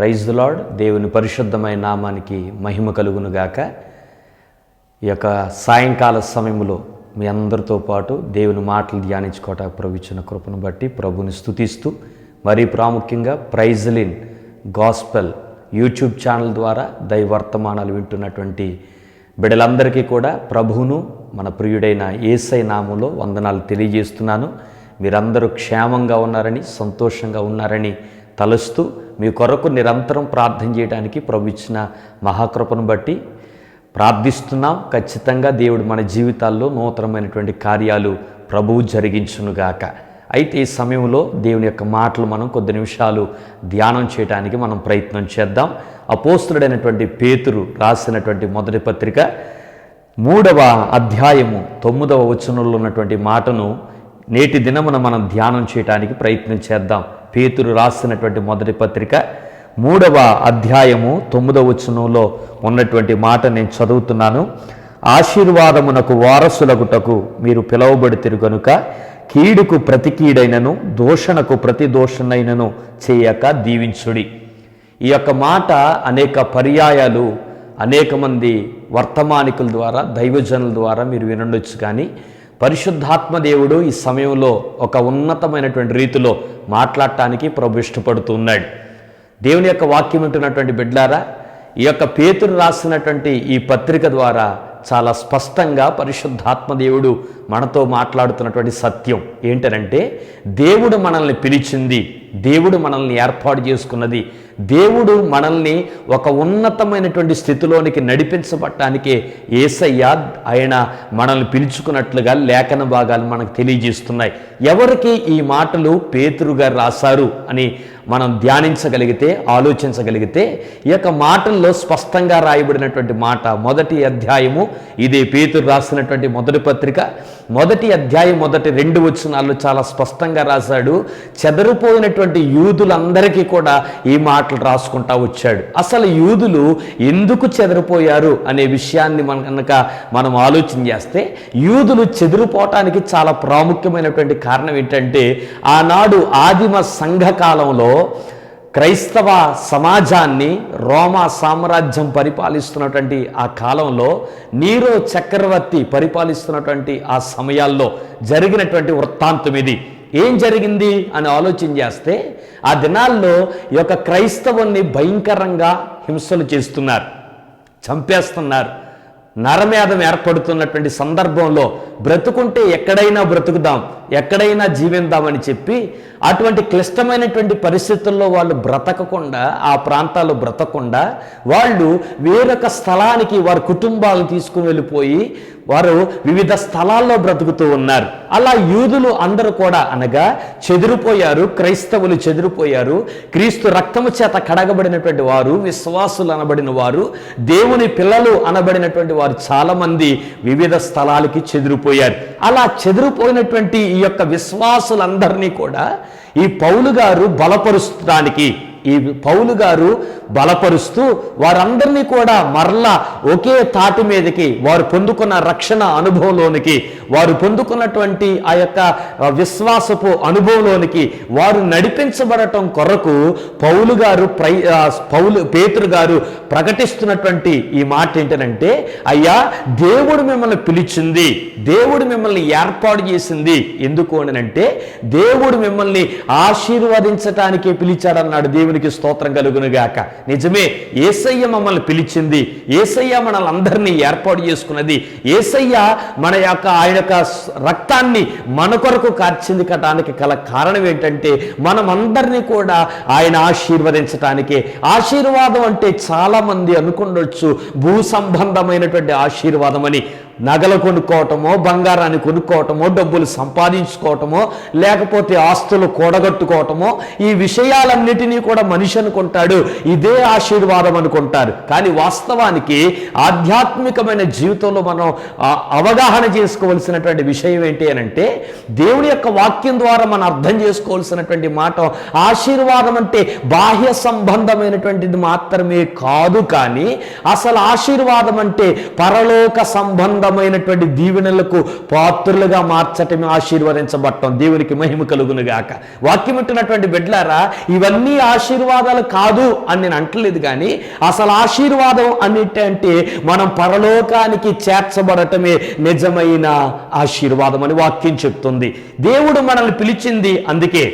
Praise lord. దేవుని పరిశుద్ధమైన నామానికి మహిమ కలుగునుగాక. ఈ యొక్క సాయంకాల సమయంలో మీ అందరితో పాటు దేవుని మాటలు ధ్యానించుకోవటానికి ప్రవిచ్చిన కృపను బట్టి ప్రభుని స్థుతిస్తూ మరీ ప్రాముఖ్యంగా ప్రైజ్లిన్ గాస్పెల్ యూట్యూబ్ ఛానల్ ద్వారా దైవర్తమానాలు వింటున్నటువంటి బిడ్డలందరికీ కూడా ప్రభువును మన ప్రియుడైన ఏసై నామంలో వందనాలు తెలియజేస్తున్నాను. మీరందరూ క్షేమంగా ఉన్నారని సంతోషంగా ఉన్నారని తలుస్తూ మీ కొరకు నిరంతరం ప్రార్థన చేయడానికి ప్రభు ఇచ్చిన మహాకృపను బట్టి ప్రార్థిస్తున్నాం. ఖచ్చితంగా దేవుడు మన జీవితాల్లో నూతనమైనటువంటి కార్యాలు ప్రభువు జరిగించునుగాక. అయితే ఈ సమయంలో దేవుని యొక్క మాటలు మనం కొద్ది నిమిషాలు ధ్యానం చేయడానికి మనం ప్రయత్నం చేద్దాం. అపోస్తుడైనటువంటి పేతురు రాసినటువంటి మొదటి పత్రిక మూడవ అధ్యాయము తొమ్మిదవ వచనంలో ఉన్నటువంటి మాటను నేటి దినమున మనం ధ్యానం చేయడానికి ప్రయత్నం చేద్దాం. పేతురు రాసినటువంటి మొదటి పత్రిక మూడవ అధ్యాయము తొమ్మిదవ వచనంలో ఉన్నటువంటి మాట నేను చదువుతున్నాను. ఆశీర్వాదమునకు వారసులగుటకు మీరు పిలువబడితిరు గనుక కీడుకు ప్రతి కీడైనను దోషణకు ప్రతి దోషణైనను చేయక దీవించుడి. ఈ యొక్క మాట అనేక పర్యాయాలు అనేక మంది వర్తమానికుల ద్వారా దైవజనుల ద్వారా మీరు వినండొచ్చు కానీ పరిశుద్ధాత్మ దేవుడు ఈ సమయంలో ఒక ఉన్నతమైనటువంటి రీతిలో మాట్లాడటానికి ప్రభు ఇష్టపడుతూ ఉన్నాడు దేవుని యొక్క వాక్యం ఉంటున్నటువంటి బిడ్లారా ఈ యొక్క పేతురు రాసినటువంటి ఈ పత్రిక ద్వారా చాలా స్పష్టంగా పరిశుద్ధాత్మ దేవుడు మనతో మాట్లాడుతున్నటువంటి సత్యం ఏంటనంటే దేవుడు మనల్ని పిలిచింది దేవుడు మనల్ని ఏర్పాటు చేసుకున్నది. దేవుడు మనల్ని ఒక ఉన్నతమైనటువంటి స్థితిలోనికి నడిపించబట్టానికే ఏసయ్య ఆయన మనల్ని పిలుచుకున్నట్లుగా లేఖన భాగాలు మనకు తెలియజేస్తున్నాయి. ఎవరికి ఈ మాటలు పేతురుగా రాశారు అని మనం ధ్యానించగలిగితే ఆలోచించగలిగితే ఈ యొక్క మాటల్లో స్పష్టంగా రాయబడినటువంటి మాట మొదటి అధ్యాయము ఇది పేతురు రాసినటువంటి మొదటి పత్రిక. మొదటి అధ్యాయం మొదటి రెండు వచనాల్లో చాలా స్పష్టంగా రాశాడు. చెదరిపోయినటువంటి యూదులందరికీ కూడా ఈ మాటలు రాసుకుంటా వచ్చాడు. అసలు యూదులు ఎందుకు చెదరిపోయారు అనే విషయాన్ని మన కనుక మనం ఆలోచన చేస్తే యూదులు చెదిరిపోవటానికి చాలా ప్రాముఖ్యమైనటువంటి కారణం ఏంటంటే ఆనాడు ఆదిమ సంఘకాలంలో క్రైస్తవ సమాజాన్ని రోమా సామ్రాజ్యం పరిపాలిస్తున్నటువంటి ఆ కాలంలో నీరో చక్రవర్తి పరిపాలిస్తున్నటువంటి ఆ సమయాల్లో జరిగినటువంటి వృత్తాంతం ఇది. ఏం జరిగింది అని ఆలోచన చేస్తే ఆ దినాల్లో ఈ యొక్క క్రైస్తవుని భయంకరంగా హింసలు చేస్తున్నారు చంపేస్తున్నారు. నరమేధం ఏర్పడుతున్నటువంటి సందర్భంలో బ్రతుకుంటే ఎక్కడైనా బ్రతుకుదాం ఎక్కడైనా జీవిందామని చెప్పి అటువంటి క్లిష్టమైనటువంటి పరిస్థితుల్లో వాళ్ళు బ్రతకకుండా ఆ ప్రాంతాల్లో బ్రతకకుండా వాళ్ళు వేరొక స్థలానికి వారి కుటుంబాలు తీసుకుని వెళ్ళిపోయి వారు వివిధ స్థలాల్లో బ్రతుకుతూ ఉన్నారు. అలా యూదులు అందరూ కూడా అనగా చెదిరిపోయారు క్రైస్తవులు చెదిరిపోయారు. క్రీస్తు రక్తము చేత కడగబడినటువంటి వారు విశ్వాసులు అనబడిన వారు దేవుని పిల్లలు అనబడినటువంటి వారు చాలామంది వివిధ స్థలాలకి చెదిరిపోయారు. అలా చెదిరిపోయినటువంటి ఈ యొక్క విశ్వాసులందరినీ కూడా ఈ పౌలు గారు బలపరుస్తానికి ఈ పౌలు గారు బలపరుస్తూ వారందరినీ కూడా మరలా ఒకే తాటి మీదకి వారు పొందుకున్న రక్షణ అనుభవంలోనికి వారు పొందుకున్నటువంటి ఆ యొక్క విశ్వాసపు అనుభవంలోనికి వారు నడిపించబడటం కొరకు పౌలు గారు ప్రై పౌలు పేతురు గారు ప్రకటిస్తున్నటువంటి ఈ మాట ఏంటంటే అయ్యా దేవుడు మిమ్మల్ని పిలిచింది దేవుడు మిమ్మల్ని ఏర్పాటు చేసింది ఎందుకు అనంటే దేవుడు మిమ్మల్ని ఆశీర్వదించటానికే పిలిచాడన్నాడు దేవునికి స్తోత్రం కలుగునుగాక. నిజమే ఏసయ్య మమ్మల్ని పిలిచింది ఏసయ్య మనల్ని అందరినీ ఏర్పాటు చేసుకున్నది ఏసయ్య మన యొక్క ఆయన యొక్క రక్తాన్ని మన కొరకు కార్చింది కటానికి గల కారణం ఏంటంటే మనమందరినీ కూడా ఆయన ఆశీర్వదించటానికి. ఆశీర్వాదం అంటే చాలామంది అనుకుండొచ్చు భూ సంబంధమైనటువంటి ఆశీర్వాదం అని నగలు కొనుక్కోవటమో బంగారాన్ని కొనుక్కోవటమో డబ్బులు సంపాదించుకోవటమో లేకపోతే ఆస్తులు కూడగట్టుకోవటమో ఈ విషయాలన్నిటినీ కూడా మనిషి అనుకుంటాడు. ఇదే ఆశీర్వాదం అనుకుంటారు. కానీ వాస్తవానికి ఆధ్యాత్మికమైన జీవితంలో మనం అవగాహన చేసుకోవలసినటువంటి విషయం ఏంటి అని అంటే దేవుని యొక్క వాక్యం ద్వారా మనం అర్థం చేసుకోవాల్సినటువంటి మాట ఆశీర్వాదం అంటే బాహ్య సంబంధమైనటువంటిది మాత్రమే కాదు కానీ అసలు ఆశీర్వాదం అంటే పరలోక సంబంధం అనేకమైనటువంటి దీవెనలకు పాత్రులుగా మార్చటమే ఆశీర్వదించబడటం దేవునికి మహిమ కలుగును గాక. వాక్యం ఉంటున్నటువంటి బిడ్డలారా ఇవన్నీ ఆశీర్వాదాలు కాదు అని నేను అంటలేదు కానీ అసలు ఆశీర్వాదం అన్నిటంటే మనం పరలోకానికి చేర్చబడటమే నిజమైన ఆశీర్వాదం అని వాక్యం చెప్తుంది. దేవుడు మనల్ని పిలిచింది అందుకే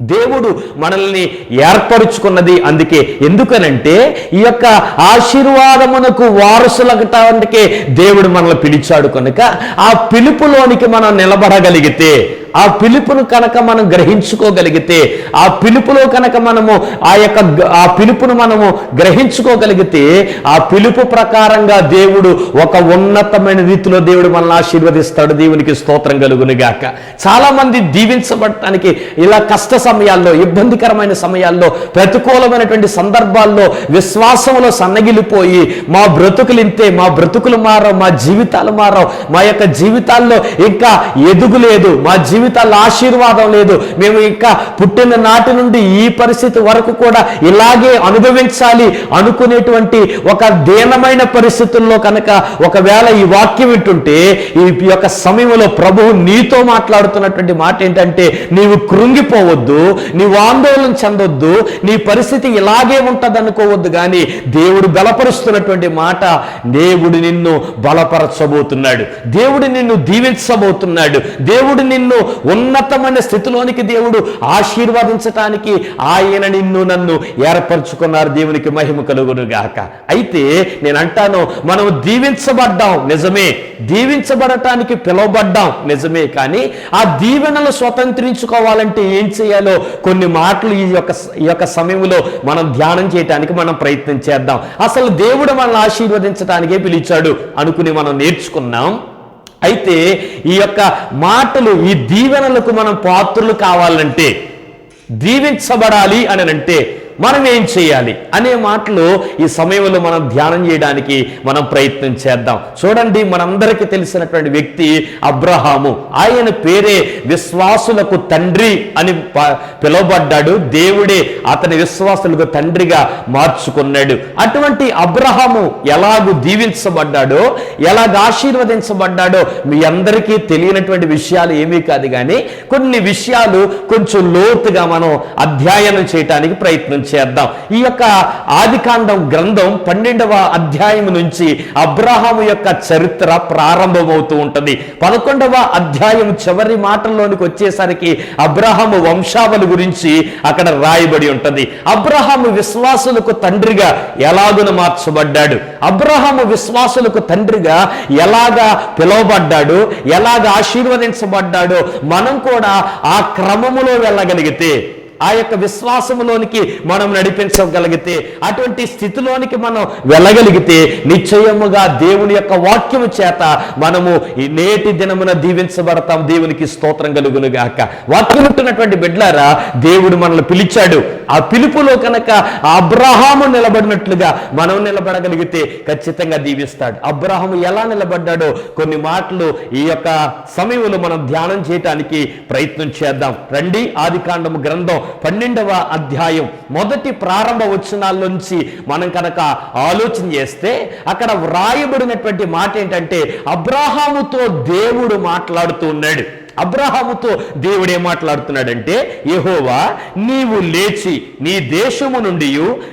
దేవుడు మనల్ని ఏర్పరుచుకున్నది అందుకే. ఎందుకనంటే ఈ యొక్క ఆశీర్వాదమునకు వారసులగటానికే దేవుడు మనల్ని పిలిచాడు కనుక ఆ పిలుపులోనికి మనం నిలబడగలిగితే ఆ పిలుపును కనుక మనం గ్రహించుకోగలిగితే ఆ పిలుపులో కనుక మనము ఆ యొక్క ఆ పిలుపును మనము గ్రహించుకోగలిగితే ఆ పిలుపు ప్రకారంగా దేవుడు ఒక ఉన్నతమైన రీతిలో దేవుడు మనల్ని ఆశీర్వదిస్తాడు. దేవునికి స్తోత్రం కలుగును గాక చాలా మంది దీవించబడటానికి ఇలా కష్ట సమయాల్లో ఇబ్బందికరమైన సమయాల్లో ప్రతికూలమైనటువంటి సందర్భాల్లో విశ్వాసంలో సన్నగిలిపోయి మా బ్రతుకులు ఇంతే మా బ్రతుకులు మారవు మా జీవితాలు మారవు మా యొక్క జీవితాల్లో ఇంకా ఎదుగులేదు మా జీవితాల్లో ఆశీర్వాదం లేదు. మేము ఇంకా పుట్టిన నాటి నుండి ఈ పరిస్థితి వరకు కూడా ఇలాగే అనుభవించాలి అనుకునేటువంటి ఒక దీనమైన పరిస్థితుల్లో కనుక ఒకవేళ ఈ వాక్యం వింటుంటే ఈ యొక్క సమయంలో ప్రభువు నీతో మాట్లాడుతున్నటువంటి మాట ఏంటంటే నీవు కృంగిపోవద్దు నీవు ఆందోళన చెందొద్దు నీ పరిస్థితి ఇలాగే ఉంటుంది అనుకోవద్దు కానీ దేవుడు బలపరుస్తున్నటువంటి మాట దేవుడు నిన్ను బలపరచబోతున్నాడు. దేవుడు నిన్ను దీవించబోతున్నాడు. దేవుడు నిన్ను ఉన్నతమైన స్థితిలోనికి దేవుడు ఆశీర్వదించటానికి ఆయన నిన్ను నన్ను ఏర్పరచుకున్నారు. దేవునికి మహిమ కలుగును గాక. అయితే నేను అంటాను మనం దీవించబడ్డాం నిజమే. దీవించబడటానికి పిలువబడ్డాం నిజమే. కానీ ఆ దీవెనలు స్వతంత్రించుకోవాలంటే ఏం చేయాలో కొన్ని మాటలు ఈ యొక్క ఈ యొక్క సమయంలో మనం ధ్యానం చేయటానికి మనం ప్రయత్నం చేద్దాం. అసలు దేవుడు మనల్ని ఆశీర్వదించడానికే పిలిచాడు అనుకుని మనం నేర్చుకున్నాం. అయితే ఈ యొక్క మాటలు ఈ దీవెనలకు మనం పాత్రలు కావాలంటే దీవించబడాలి అని అంటే మనం ఏం చేయాలి అనే మాటలు ఈ సమయంలో మనం ధ్యానం చేయడానికి మనం ప్రయత్నం చేద్దాం. చూడండి మనందరికీ తెలిసినటువంటి వ్యక్తి అబ్రహాము. ఆయన పేరే విశ్వాసులకు తండ్రి అని పిలువబడ్డాడు. దేవుడే అతని విశ్వాసులకు తండ్రిగా మార్చుకున్నాడు. అటువంటి అబ్రహాము ఎలాగూ దీవించబడ్డాడో ఎలాగ ఆశీర్వదించబడ్డాడో మీ అందరికీ తెలియనటువంటి విషయాలు ఏమీ కాదు కానీ కొన్ని విషయాలు కొంచెం లోతుగా మనం అధ్యయనం చేయటానికి ప్రయత్నం చేద్దాం. ఈ యొక్క ఆదికాండం గ్రంథం పన్నెండవ అధ్యాయం నుంచి అబ్రహాము యొక్క చరిత్ర ప్రారంభమవుతూ ఉంటుంది. పదకొండవ అధ్యాయం చివరి మాటల్లోనికి వచ్చేసరికి అబ్రహాము వంశావళి గురించి అక్కడ రాయబడి ఉంటుంది. అబ్రహాము విశ్వాసులకు తండ్రిగా ఎలాగున మార్చబడ్డాడు? అబ్రహాము విశ్వాసులకు తండ్రిగా ఎలాగా పిలువబడ్డాడు? ఎలాగ ఆశీర్వదించబడ్డాడో? మనం కూడా ఆ క్రమములో వెళ్ళగలిగితే ఆ యొక్క విశ్వాసములోనికి మనం నడిపించగలిగితే అటువంటి స్థితిలోనికి మనం వెళ్ళగలిగితే నిశ్చయముగా దేవుని యొక్క వాక్యము చేత మనము ఈ నేటి దినమున దీవించబడతాం. దేవునికి స్తోత్రం కలుగును గాక వాక్యం ఉంటున్నటువంటి బిడ్లారా దేవుడు మనల్ని పిలిచాడు. ఆ పిలుపులో కనుక అబ్రహాము నిలబడినట్లుగా మనం నిలబడగలిగితే ఖచ్చితంగా దీవిస్తాడు. అబ్రహాము ఎలా నిలబడ్డాడో కొన్ని మాటలు ఈ యొక్క సమయంలో మనం ధ్యానం చేయటానికి ప్రయత్నం చేద్దాం. రండి ఆది గ్రంథం పన్నెండవ అధ్యాయం మొదటి ప్రారంభ వచనాల్లోంచి మనం కనుక ఆలోచన చేస్తే అక్కడ వ్రాయబడినటువంటి మాట ఏంటంటే అబ్రాహాముతో దేవుడు మాట్లాడుతూ ఉన్నాడు. అబ్రహాముతో దేవుడు ఏం మాట్లాడుతున్నాడంటే యెహోవా నీవు లేచి నీ దేశము నుండి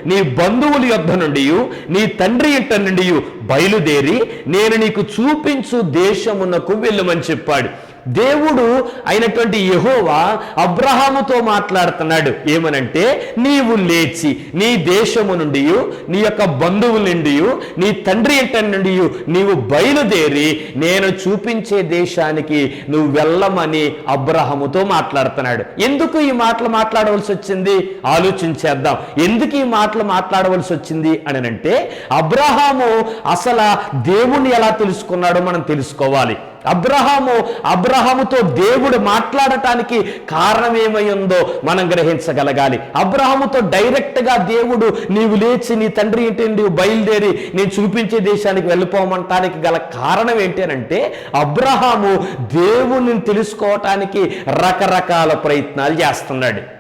నీ బంధువుల యొద్ధ నుండి నీ తండ్రి ఇంట నుండి బయలుదేరి నేను నీకు చూపించు దేశమునకు వెళ్ళమని చెప్పాడు. దేవుడు అయినటువంటి యహోవా అబ్రహాముతో మాట్లాడుతున్నాడు. ఏమనంటే నీవు లేచి నీ దేశము నుండి నీ యొక్క బంధువుల నుండి నీ తండ్రి ఇంట నుండి నీవు బయలుదేరి నేను చూపించే దేశానికి నువ్వు వెళ్ళమని అబ్రహముతో మాట్లాడుతున్నాడు. ఎందుకు ఈ మాటలు మాట్లాడవలసి వచ్చింది? ఆలోచించేద్దాం ఎందుకు ఈ మాటలు మాట్లాడవలసి వచ్చింది అని అంటే అబ్రహాము అసలు దేవుణ్ణి ఎలా తెలుసుకున్నాడో మనం తెలుసుకోవాలి. అబ్రహాము అబ్రహాముతో దేవుడు మాట్లాడటానికి కారణం ఏమై ఉందో మనం గ్రహించగలగాలి. అబ్రహాముతో డైరెక్ట్గా దేవుడు నీవు లేచి నీ తండ్రి ఇంటి నీవు బయలుదేరి నేను చూపించే దేశానికి వెళ్ళిపోమంటానికి గల కారణం ఏంటి అని అంటే అబ్రహాము దేవుణ్ణి తెలుసుకోవటానికి రకరకాల ప్రయత్నాలు చేస్తున్నాడు.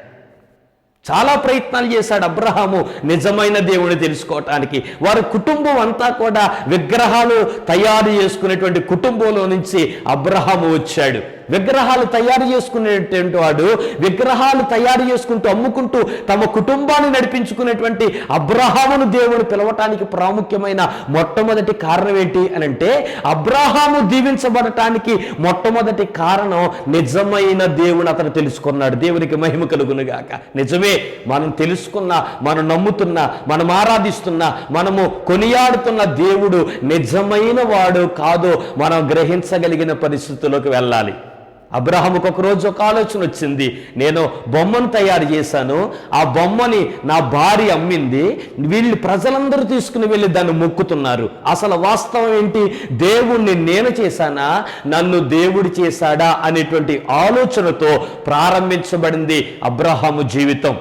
చాలా ప్రయత్నాలు చేశాడు అబ్రహాము నిజమైన దేవుని తెలుసుకోవటానికి. వారి కుటుంబం అంతా కూడా విగ్రహాలు తయారు చేసుకునేటువంటి కుటుంబంలో నుంచి అబ్రహాము వచ్చాడు. విగ్రహాలు తయారు చేసుకునేటువంటి వాడు విగ్రహాలు తయారు చేసుకుంటూ అమ్ముకుంటూ తమ కుటుంబాన్ని నడిపించుకునేటువంటి అబ్రహామును దేవుడు పిలవటానికి ప్రాముఖ్యమైన మొట్టమొదటి కారణం ఏంటి అని అంటే అబ్రహాము దీవించబడటానికి మొట్టమొదటి కారణం నిజమైన దేవుడు అతను తెలుసుకున్నాడు. దేవునికి మహిమ కలుగునుగాక నిజమే మనం తెలుసుకున్న మనం నమ్ముతున్న మనం ఆరాధిస్తున్న మనము కొనియాడుతున్న దేవుడు నిజమైన వాడు కాదో. మనం గ్రహించగలిగిన పరిస్థితుల్లోకి వెళ్ళాలి. అబ్రహంకు ఒక రోజు ఒక ఆలోచన వచ్చింది. నేను బొమ్మను తయారు చేశాను. ఆ బొమ్మని నా భార్య అమ్మింది. వీళ్ళు ప్రజలందరూ తీసుకుని వెళ్ళి దాన్ని మొక్కుతున్నారు. అసలు వాస్తవం ఏంటి? దేవుణ్ణి నేను చేశానా? నన్ను దేవుడు చేశాడా? అనేటువంటి ఆలోచనతో ప్రారంభించబడింది అబ్రహాము జీవితం.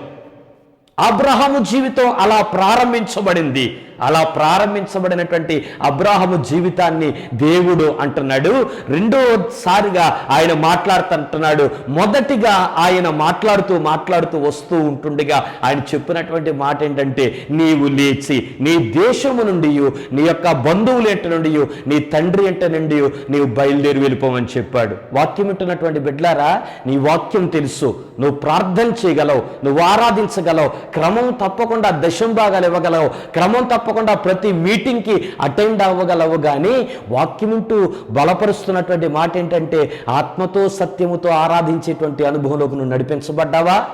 అబ్రహాము జీవితం అలా ప్రారంభించబడింది. అలా ప్రారంభించబడినటువంటి అబ్రాహము జీవితాన్ని దేవుడు అంటున్నాడు. రెండోసారిగా ఆయన మాట్లాడుతుంటున్నాడు. మొదటిగా ఆయన మాట్లాడుతూ మాట్లాడుతూ వస్తూ ఉంటుండగా ఆయన చెప్పినటువంటి మాట ఏంటంటే నీవు లేచి నీ దేశము నుండి నీ యొక్క బంధువులు ఎంట నుండి నీ తండ్రి ఎంట నుండి నీవు బయలుదేరి వెళ్ళిపోమని చెప్పాడు. వాక్యం ఇంటున్నటువంటి బిడ్లారా నీ వాక్యం తెలుసు. నువ్వు ప్రార్థన చేయగలవు నువ్వు ఆరాధించగలవు క్రమం తప్పకుండా దశం భాగాలు ఇవ్వగలవు క్రమం తప్పకుండా ప్రతి మీటింగ్కి అటెండ్ అవ్వగలవు కానీ వాక్యం వింటూ బలపరుస్తున్నటువంటి మాట ఏంటంటే ఆత్మతో సత్యముతో ఆరాధించేటువంటి అనుభవంలోకి నువ్వు నడిపించబడ్డావా?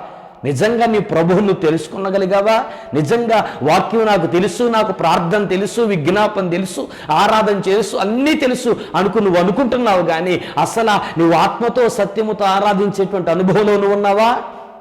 నిజంగా నీ ప్రభువును తెలుసుకునగలిగావా? నిజంగా వాక్యం నాకు తెలుసు నాకు ప్రార్థన తెలుసు విజ్ఞాపన తెలుసు ఆరాధన తెలుసు అన్నీ తెలుసు అనుకు నువ్వు అనుకుంటున్నావు కానీ అసలు నువ్వు ఆత్మతో సత్యముతో ఆరాధించేటువంటి అనుభవంలో నువ్వు ఉన్నావా?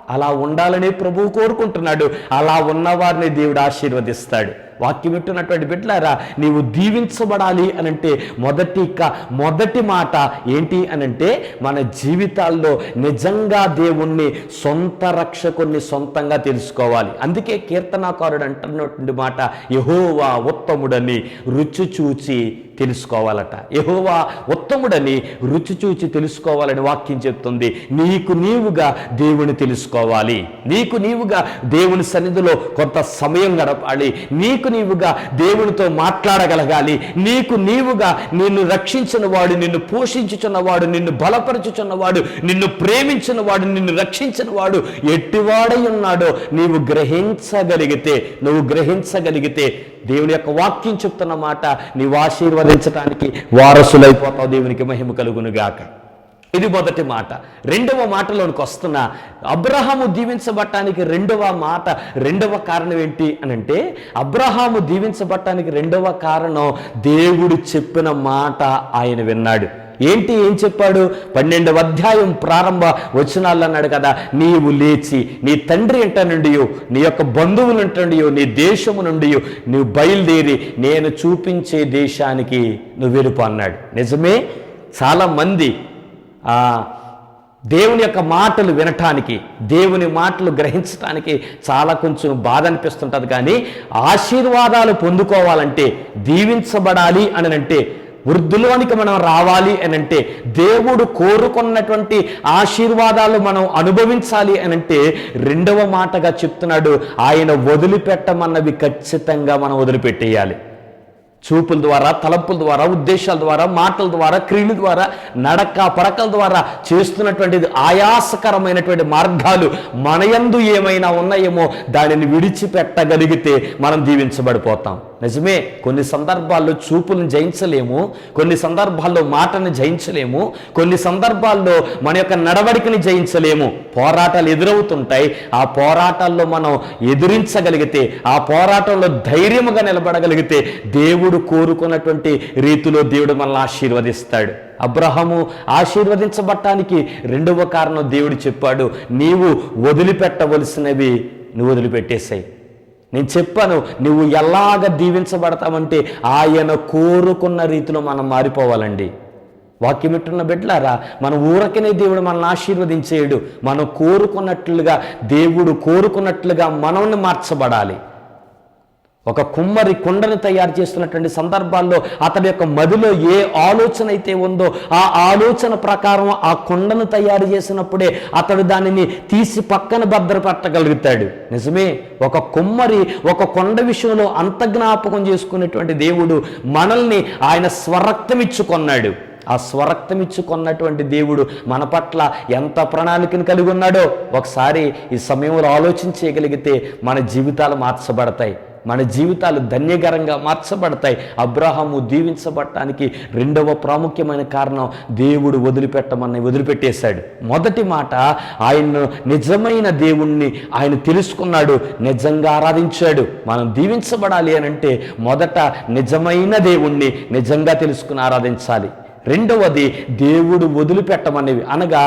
అలా ఉండాలని ప్రభువు కోరుకుంటున్నాడు. అలా ఉన్నవారిని దేవుడు ఆశీర్వదిస్తాడు. వాక్యం వింటున్నటువంటి బిడ్డలారా నీవు దీవించబడాలి అనంటే మొదటి క- మొదటి మాట ఏంటి అనంటే మన జీవితాల్లో నిజంగా దేవుణ్ణి సొంత రక్షకుణ్ణి సొంతంగా తెలుసుకోవాలి. అందుకే కీర్తనాకారుడు అంటున్నటువంటి మాట యహోవా ఉత్తముడని రుచి చూచి తెలుసుకోవాలట. యహోవా ఉత్తముడని రుచి చూచి తెలుసుకోవాలని వాక్యం చెప్తుంది. నీకు నీవుగా దేవుని తెలుసుకోవాలి. నీకు నీవుగా దేవుని సన్నిధిలో కొంత సమయం గడపాలి. నీకు నీవుగా దేవునితో మాట్లాడగలగాలి. నీకు నీవుగా నిన్ను రక్షించిన వాడు నిన్ను పోషించుచున్నవాడు నిన్ను బలపరచుచున్నవాడు నిన్ను ప్రేమించిన వాడు నిన్ను రక్షించిన వాడు ఎట్టివాడై ఉన్నాడో నీవు గ్రహించగలిగితే నువ్వు గ్రహించగలిగితే దేవుని యొక్క వాక్యం చెప్తున్న మాట నీవు ఆశీర్వదించడానికి వారసులైపోతావు. దేవునికి మహిమ కలుగును గాక ఇది మొదటి మాట. రెండవ మాటలోనికి వస్తున్న అబ్రహాము దీవించబట్టానికి రెండవ మాట రెండవ కారణం ఏంటి అని అంటే అబ్రహాము దీవించబట్టానికి రెండవ కారణం దేవుడు చెప్పిన మాట ఆయన విన్నాడు. ఏంటి ఏం చెప్పాడు? పన్నెండవ అధ్యాయం ప్రారంభ వచనాలు అన్నాడు కదా నీవు లేచి నీ తండ్రి ఇంట నుండి నీ యొక్క బంధువులు నుండి నీ దేశము నుండి నువ్వు బయలుదేరి నేను చూపించే దేశానికి నువ్వు వెలుపు అన్నాడు. నిజమే? చాలామంది దేవుని యొక్క మాటలు వినటానికి దేవుని మాటలు గ్రహించటానికి చాలా కొంచెం బాధ అనిపిస్తుంటుంది. కానీ ఆశీర్వాదాలు పొందుకోవాలంటే దీవించబడాలి అని అంటే వృద్ధులోనికి మనం రావాలి అని అంటే దేవుడు కోరుకున్నటువంటి ఆశీర్వాదాలు మనం అనుభవించాలి అని అంటే రెండవ మాటగా చెప్తున్నాడు ఆయన వదిలిపెట్టమన్నవి ఖచ్చితంగా మనం వదిలిపెట్టేయాలి. చూపుల ద్వారా తలంపుల ద్వారా ఉద్దేశాల ద్వారా మాటల ద్వారా క్రియల ద్వారా నడక పడకల ద్వారా చేస్తున్నటువంటిది ఆయాసకరమైనటువంటి మార్గాలు మనయందు ఏమైనా ఉన్నాయేమో దానిని విడిచిపెట్టగలిగితే మనం దీవించబడిపోతాం నిజమే కొన్ని సందర్భాల్లో చూపులను జయించలేము కొన్ని సందర్భాల్లో మాటను జయించలేము కొన్ని సందర్భాల్లో మన యొక్క నడవడికని జయించలేము. పోరాటాలు ఎదురవుతుంటాయి. ఆ పోరాటాల్లో మనం ఎదిరించగలిగితే ఆ పోరాటంలో ధైర్యముగా నిలబడగలిగితే దేవుడు కోరుకున్నటువంటి రీతిలో దేవుడు మనల్ని ఆశీర్వదిస్తాడు. అబ్రహము ఆశీర్వదించబట్టానికి రెండవ కారణం దేవుడు చెప్పాడు నీవు వదిలిపెట్టవలసినవి నువ్వు వదిలిపెట్టేసాయి. నేను చెప్పాను నువ్వు ఎలాగ దీవించబడతావంటే ఆయన కోరుకున్న రీతిలో మనం మారిపోవాలండి. వాక్యం ఇట్టున్న బిడ్డలారా మన ఊరకనే దేవుడు మనల్ని ఆశీర్వదించేయడు. మనం కోరుకున్నట్లుగా దేవుడు కోరుకున్నట్లుగా మనల్ని మార్చబడాలి. ఒక కుమ్మరి కుండను తయారు చేస్తున్నటువంటి సందర్భాల్లో అతడి యొక్క మదిలో ఏ ఆలోచన అయితే ఉందో ఆ ఆలోచన ప్రకారం ఆ కుండను తయారు చేసినప్పుడే అతడు దానిని తీసి పక్కన భద్రపట్టగలుగుతాడు నిజమే ఒక కుమ్మరి ఒక కొండ విషయంలో అంత జ్ఞాపకం చేసుకునేటువంటి దేవుడు మనల్ని ఆయన స్వరక్తమిచ్చుకొన్నాడు. ఆ స్వరక్తమిచ్చుకున్నటువంటి దేవుడు మన పట్ల ఎంత ప్రణాళికను కలిగి ఉన్నాడో ఒకసారి ఈ సమయంలో ఆలోచించగలిగితే మన జీవితాలు మార్చబడతాయి. మన జీవితాలు ధన్యకరంగా మార్చబడతాయి. అబ్రహాము దీవించబడటానికి రెండవ ప్రాముఖ్యమైన కారణం దేవుడు వదిలిపెట్టమని వదిలిపెట్టేశాడు. మొదటి మాట ఆయన నిజమైన దేవుణ్ణి ఆయన తెలుసుకున్నాడు నిజంగా ఆరాధించాడు. మనం దీవించబడాలి అని అంటే మొదట నిజమైన దేవుణ్ణి నిజంగా తెలుసుకుని ఆరాధించాలి. రెండవది దేవుడు వదిలిపెట్టమనేవి. అనగా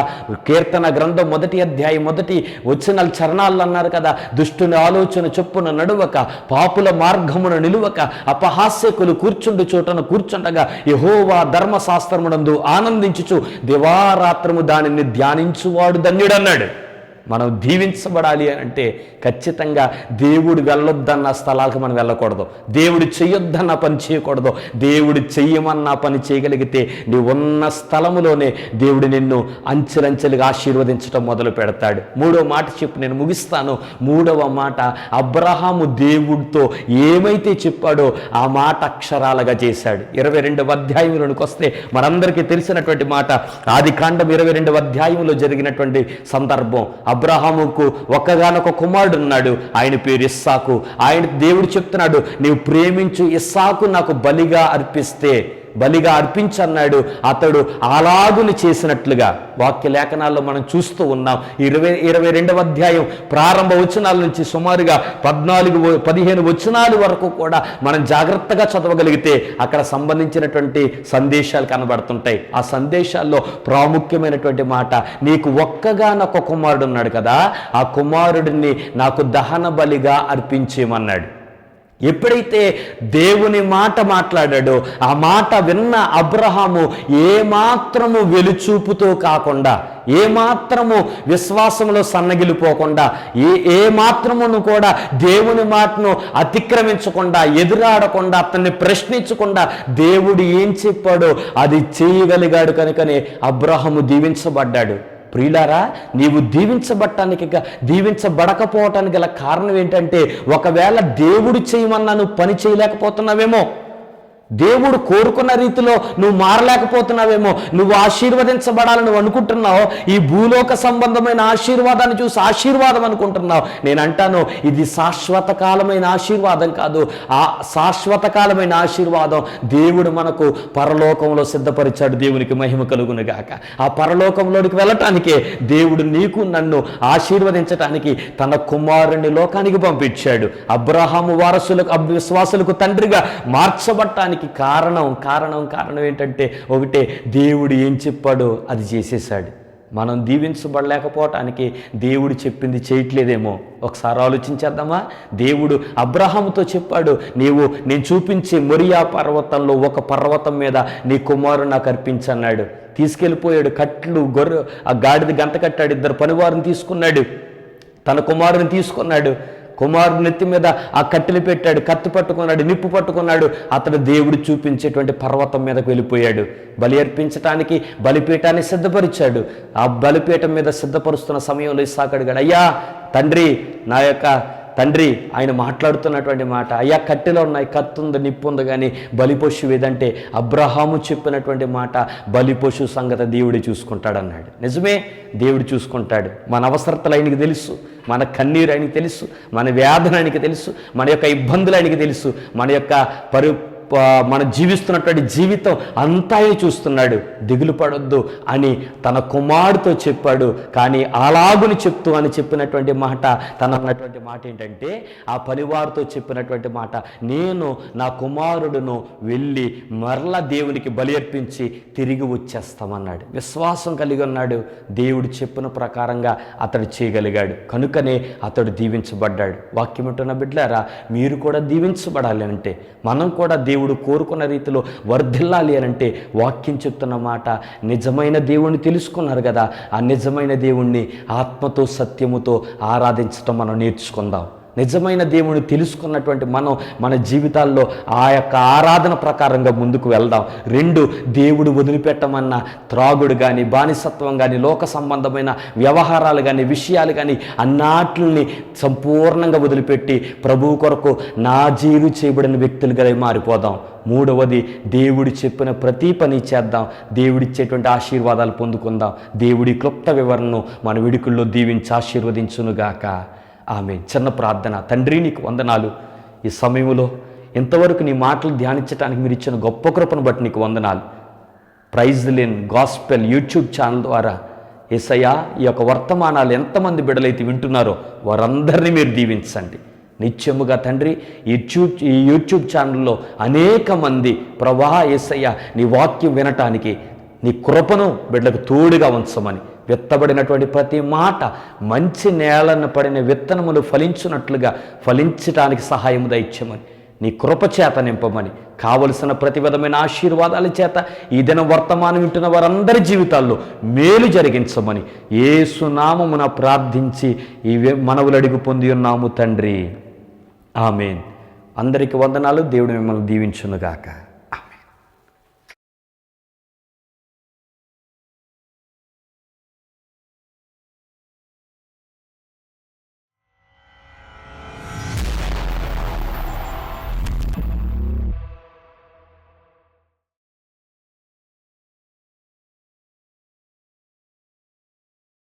కీర్తన గ్రంథం మొదటి అధ్యాయం మొదటి వచ్చిన చరణాలు అన్నారు కదా దుష్టుని ఆలోచన చొప్పున నడువక పాపుల మార్గమున నిలువక అపహాస్యకులు కూర్చుండు చోటన కూర్చుండగా యహోవా ధర్మశాస్త్రమునందు ఆనందించుచు దివారాత్రము దానిని ధ్యానించువాడు ధన్యుడన్నాడు మనం దీవించబడాలి అని అంటే ఖచ్చితంగా దేవుడు వెళ్ళొద్దన్న స్థలాలకు మనం వెళ్ళకూడదు. దేవుడు చేయొద్దన్న పని చేయకూడదు. దేవుడు చెయ్యమన్న పని చేయగలిగితే నీ ఉన్న స్థలములోనే దేవుడు నిన్ను అంచెలంచెలుగా ఆశీర్వదించడం మొదలు పెడతాడు. మూడవ మాట చెప్పి నేను ముగిస్తాను. మూడవ మాట అబ్రహాము దేవుడితో ఏమైతే చెప్పాడో ఆ మాట అక్షరాలుగా చేశాడు. ఇరవై రెండవ అధ్యాయంలోనికి వస్తే మనందరికీ తెలిసినటువంటి మాట ఆది కాండం ఇరవై రెండవ అధ్యాయంలో జరిగినటువంటి సందర్భం. అబ్రహాముకు ఒక్కగానొక కుమారుడు ఉన్నాడు. ఆయన పేరు ఇస్సాకు. ఆయన దేవుడు చెప్తున్నాడు నీవు ప్రేమించు ఇస్సాకు నాకు బలిగా అర్పిస్తే బలిగా అర్పించన్నాడు. అతడు అలాగుని చేసినట్లుగా వాక్య లేఖనాల్లో మనం చూస్తూ ఉన్నాం. ఇరవై ఇరవై రెండవ అధ్యాయం ప్రారంభ వచనాల నుంచి సుమారుగా పద్నాలుగు పదిహేను వచనాలు వరకు కూడా మనం జాగ్రత్తగా చదవగలిగితే అక్కడ సంబంధించినటువంటి సందేశాలు కనబడుతుంటాయి. ఆ సందేశాల్లో ప్రాముఖ్యమైనటువంటి మాట నీకు ఒక్కగానొక్క కుమారుడు ఉన్నాడు కదా ఆ కుమారుడిని నాకు దహన బలిగా అర్పించేమన్నాడు ఎప్పుడైతే దేవుని మాట మాట్లాడాడో ఆ మాట విన్న అబ్రహాము ఏమాత్రము వెలుచూపుతో కాకుండా ఏమాత్రము విశ్వాసంలో సన్నగిలిపోకుండా ఏ ఏమాత్రమును కూడా దేవుని మాటను అతిక్రమించకుండా ఎదురాడకుండా అతన్ని ప్రశ్నించకుండా దేవుడు ఏం చెప్పాడో అది చేయగలిగాడు కనుకనే అబ్రహము దీవించబడ్డాడు. ప్రియులారా నీవు దీవించబట్టానికి దీవించబడకపోవటానికి గల కారణం ఏంటంటే ఒకవేళ దేవుడు చేయమన్నా నువ్వు పని చేయలేకపోతున్నావేమో. దేవుడు కోరుకున్న రీతిలో నువ్వు మారలేకపోతున్నావేమో నువ్వు ఆశీర్వదించబడాలని నువ్వు అనుకుంటున్నావు ఈ భూలోక సంబంధమైన ఆశీర్వాదాన్ని చూసి ఆశీర్వాదం అనుకుంటున్నావు. నేను అంటాను ఇది శాశ్వత కాలమైన ఆశీర్వాదం కాదు. ఆ శాశ్వత కాలమైన ఆశీర్వాదం దేవుడు మనకు పరలోకంలో సిద్ధపరిచాడు. దేవునికి మహిమ కలుగును గాక. ఆ పరలోకంలోనికి వెళ్ళటానికే దేవుడు నీకు నన్ను ఆశీర్వదించటానికి తన కుమారుని లోకానికి పంపించాడు. అబ్రహాము వారసులకు అబ్- విశ్వాసులకు తండ్రిగా మార్చబట్టానికి కారణం కారణం కారణం ఏంటంటే ఒకటే దేవుడు ఏం చెప్పాడో అది చేసేసాడు మనం దీవించబడలేకపోవటానికి దేవుడు చెప్పింది చేయట్లేదేమో. ఒకసారి ఆలోచించేద్దామా? దేవుడు అబ్రహాముతో చెప్పాడు నీవు నేను చూపించే మొరియా పర్వతంలో ఒక పర్వతం మీద నీ కుమారుడు నాకు అర్పించన్నాడు. తీసుకెళ్ళిపోయాడు కట్లు గొర్రె ఆ గాడిద గంత కట్టాడు ఇద్దరు పనివారిని తీసుకున్నాడు. తన కుమారుని తీసుకున్నాడు. కుమారుడు నెత్తి మీద ఆ కట్టెలు పెట్టాడు కత్తి పట్టుకున్నాడు నిప్పు పట్టుకున్నాడు. అతడు దేవుడు చూపించేటువంటి పర్వతం మీదకు వెళ్ళిపోయాడు. బలి అర్పించటానికి బలిపీఠాన్ని సిద్ధపరిచాడు. ఆ బలిపీఠం మీద సిద్ధపరుస్తున్న సమయంలో ఇస్సాకు అయ్యా తండ్రి నా యొక్క తండ్రి ఆయన మాట్లాడుతున్నటువంటి మాట అయ్యా కట్టెలో ఉన్నాయి కత్తి ఉంది నిప్పు ఉంది కానీ బలిపశు ఏదంటే అబ్రహాము చెప్పినటువంటి మాట బలిపశు సంగతి చూసుకుంటాడు చూసుకుంటాడన్నాడు. నిజమే దేవుడు చూసుకుంటాడు. మన అవసరతలు ఆయనకి తెలుసు మన కన్నీరు ఆయనకి తెలుసు మన వేదన ఆయనకి తెలుసు మన యొక్క ఇబ్బందులు ఆయనకి తెలుసు మన యొక్క పరి మనం జీవిస్తున్నటువంటి జీవితం అంతా చూస్తున్నాడు. దిగులు పడొద్దు అని తన కుమారుడితో చెప్పాడు. కానీ అలాగుని చెప్తూ అని చెప్పినటువంటి మాట తన అన్నటువంటి మాట ఏంటంటే ఆ పనివారితో చెప్పినటువంటి మాట నేను నా కుమారుడును వెళ్ళి మరల దేవునికి బలి అర్పించి తిరిగి వచ్చేస్తామన్నాడు. విశ్వాసం కలిగి ఉన్నాడు. దేవుడు చెప్పిన ప్రకారంగా అతడు చేయగలిగాడు. కనుకనే అతడు దీవించబడ్డాడు. వాక్యం ఉంటున్న బిడ్డారా మీరు కూడా దీవించబడాలి అంటే మనం కూడా దేవుడు కోరుకున్న రీతిలో వర్ధిల్లాలి అని అంటే వాక్యం చెప్తున్న మాట నిజమైన దేవుణ్ణి తెలుసుకున్నారు కదా ఆ నిజమైన దేవుణ్ణి ఆత్మతో సత్యముతో ఆరాధించటం మనం నేర్చుకుందాం. నిజమైన దేవుని తెలుసుకున్నటువంటి మనం మన జీవితాల్లో ఆ యొక్క ఆరాధన ప్రకారంగా ముందుకు వెళ్దాం. రెండు దేవుడు వదిలిపెట్టమన్న త్రాగుడు కానీ బానిసత్వం కానీ లోక సంబంధమైన వ్యవహారాలు కానీ విషయాలు కానీ అన్నాట్లని సంపూర్ణంగా వదిలిపెట్టి ప్రభువు కొరకు నా జీరు చేయబడిన వ్యక్తులుగా మారిపోదాం. మూడవది దేవుడు చెప్పిన ప్రతి పని చేద్దాం. దేవుడిచ్చేటువంటి ఆశీర్వాదాలు పొందుకుందాం. దేవుడి క్లుప్త వివరణను మన విడుకుల్లో దీవించి ఆశీర్వదించునుగాక. ఆమె చిన్న ప్రార్థన. తండ్రి నీకు వందనాలు. ఈ సమయంలో ఇంతవరకు నీ మాటలు ధ్యానించడానికి మీరు ఇచ్చిన గొప్ప కృపను బట్టి నీకు వందనాలు. Praise lane gospel YouTube channel ద్వారా ఏసయ్యా ఈ యొక్క వర్తమానాలు ఎంతమంది బిడ్డలైతే వింటున్నారో వారందరినీ మీరు దీవించండి. నిత్యముగా తండ్రి ఈ యూట్యూబ్ ఈ యూట్యూబ్ ఛానల్లో అనేక మంది ప్రభా ఎసయ్య నీ వాక్యం వినటానికి నీ కృపను బిడ్డలకు తోడుగా ఉంచమని విత్తబడినటువంటి ప్రతి మాట మంచి నేలను పడిన విత్తనములు ఫలించున్నట్లుగా ఫలించటానికి సహాయం దయచ్చమని నీ కృప చేత నింపమని కావలసిన ప్రతి విధమైన ఆశీర్వాదాల చేత ఈ దిన వర్తమానం వింటున్న వారందరి జీవితాల్లో మేలు జరిగించమని ఏసునామమున ప్రార్థించి ఈ మనవులు అడిగి పొంది ఉన్నాము తండ్రి. ఆమెన్. అందరికి వందనాలు. దేవుడు మిమ్మల్ని దీవించునుగాక.